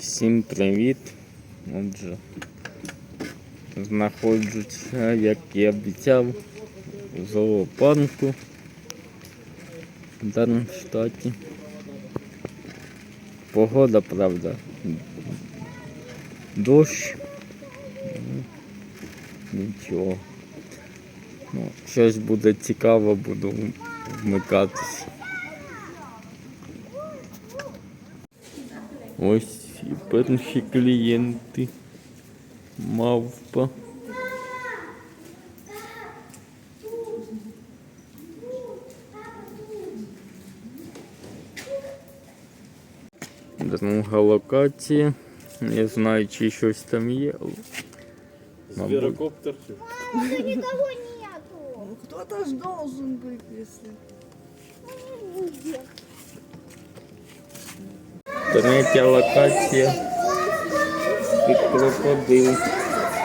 Всім привіт. Отже, знаходжуся, як і обіцяв, у зоопарку в Дармштаті. Погода, правда, дощ. Ну, Нічого. Ну, щось буде цікаво, буду вмикатись. Ось і перші клієнти. Мавпа. Друга локація. Не знаю, чи щось там є. але, Мабуть, Зверокоптер. Мама, да никого нету. Ну, Кто-то ж должен быть, если... Нигде. Третя локація. Під крокодил.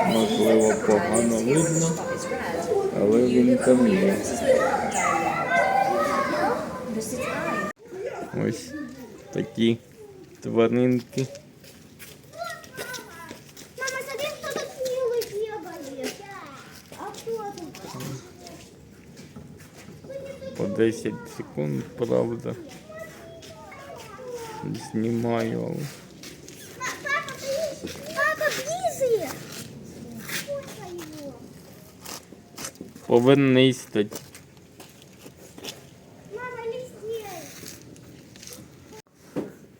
Можливо, погано видно, але він там є. Ось такі тваринки. По 10 секунд, правда. Знімаю. Папа, ты... Папа, ближе. Повернись тоді. Мама, листей.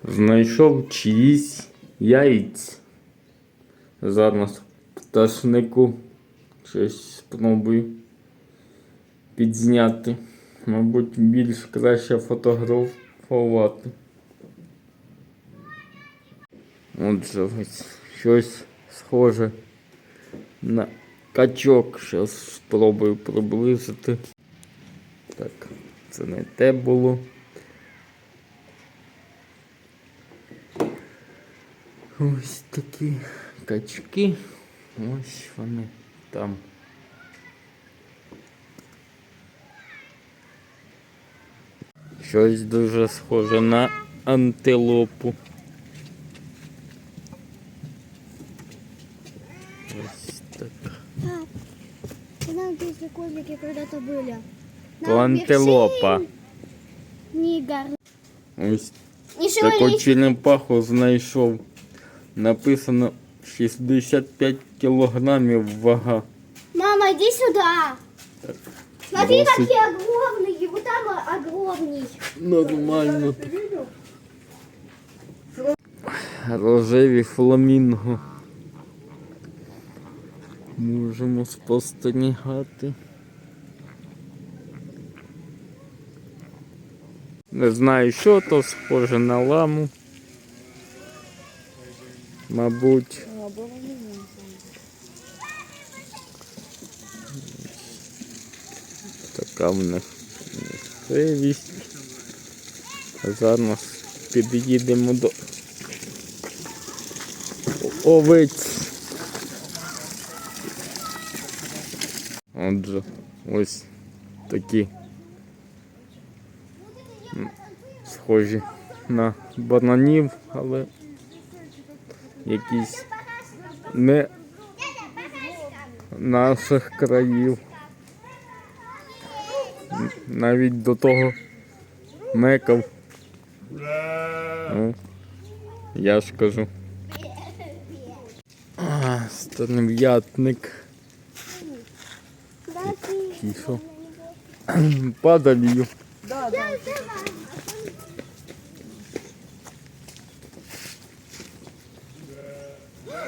Знайшов чиїсь яйць. Зараз пташнику щось спробую підзняти. Мабуть, більш краще фотографувати. Отже, ось щось схоже на качок. Зараз спробую приблизити. Так, це не те було. Ось такі качки. Ось вони там. Щось дуже схоже на антилопу. ты знаешь, если козлики когда-то были? То антилопа. Нигер. Ось Не таку шевелись. черепаху знайшов. Написано 65 кілограмів вага. Мама, иди сюда. Смотри, Досить. какие огромные. Вот там огромный. Нормально. Ты видел? Рожеві фламінго. Можемо спостерігати. Не знаю, що то схоже на ламу. Мабуть, така в них місцевість. А Зараз під'їдемо до овець. Отже, ось такі схожі на бананів, але якісь не наших країв. Навіть до того мекав. Ну, я ж кажу. А, Станв'ятник. Тихо. Падалью. Да, да.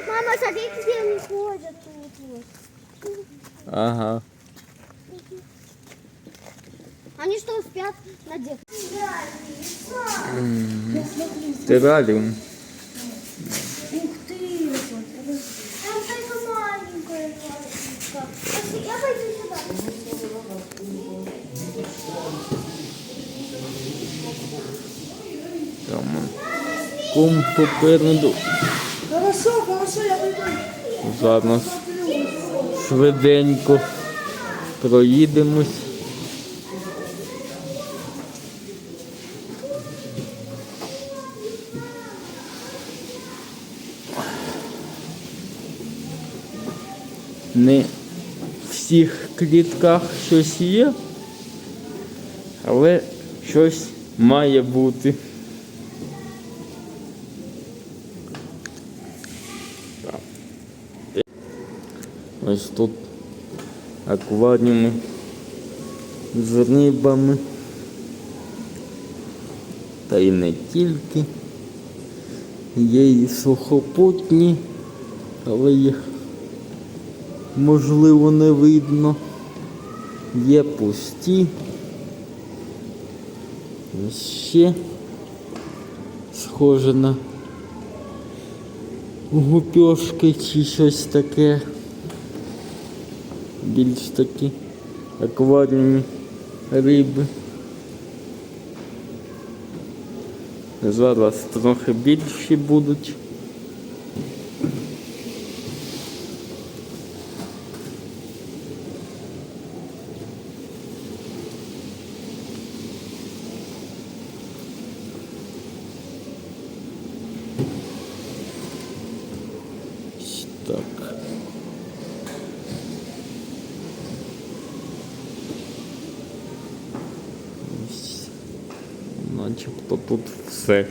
Мама, смотри, где они ходят тут. вот. Ага. Они что, спят на детке? Тераріум. Там кум попереду. Хорошо, хорошо, я прийду. Зараз швиденько проїдемось. Не в всіх клітках щось є, але щось має бути. Ось тут акваріуми з рибами. Та й не тільки. Є і сухопутні, але їх можливо не видно. Є пусті. Ще схоже на гупьошки чи щось таке. Більш такі акваріумі риби. Зараз трохи більші будуть. Ось Так. Ось. Начебто тут все.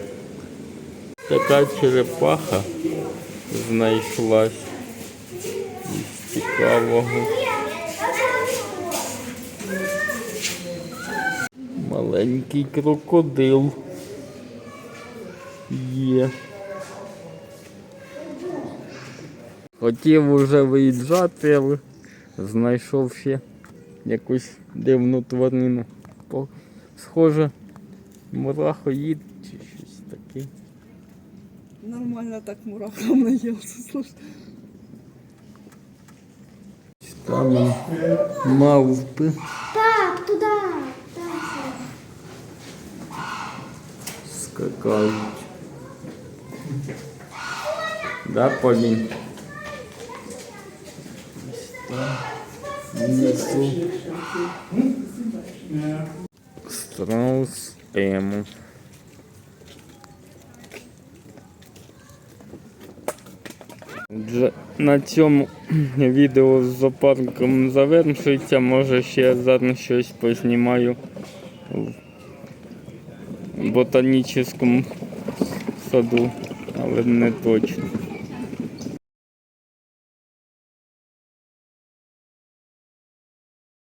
Така черепаха знайшлась із цікавого. Маленький крокодил є. Хотів уже виїжджати, але знайшов ще якусь дивну тварину. Схоже, мурахоїд чи щось таке. Нормально так мурахом наелся, слушай. Там мавпи Так, туда. Так. скакають. Да, внизу. Страус Ему. Отже, на цьому відео з зоопарком завершується. Може ще зараз щось познімаю в ботанічному саду, але не точно.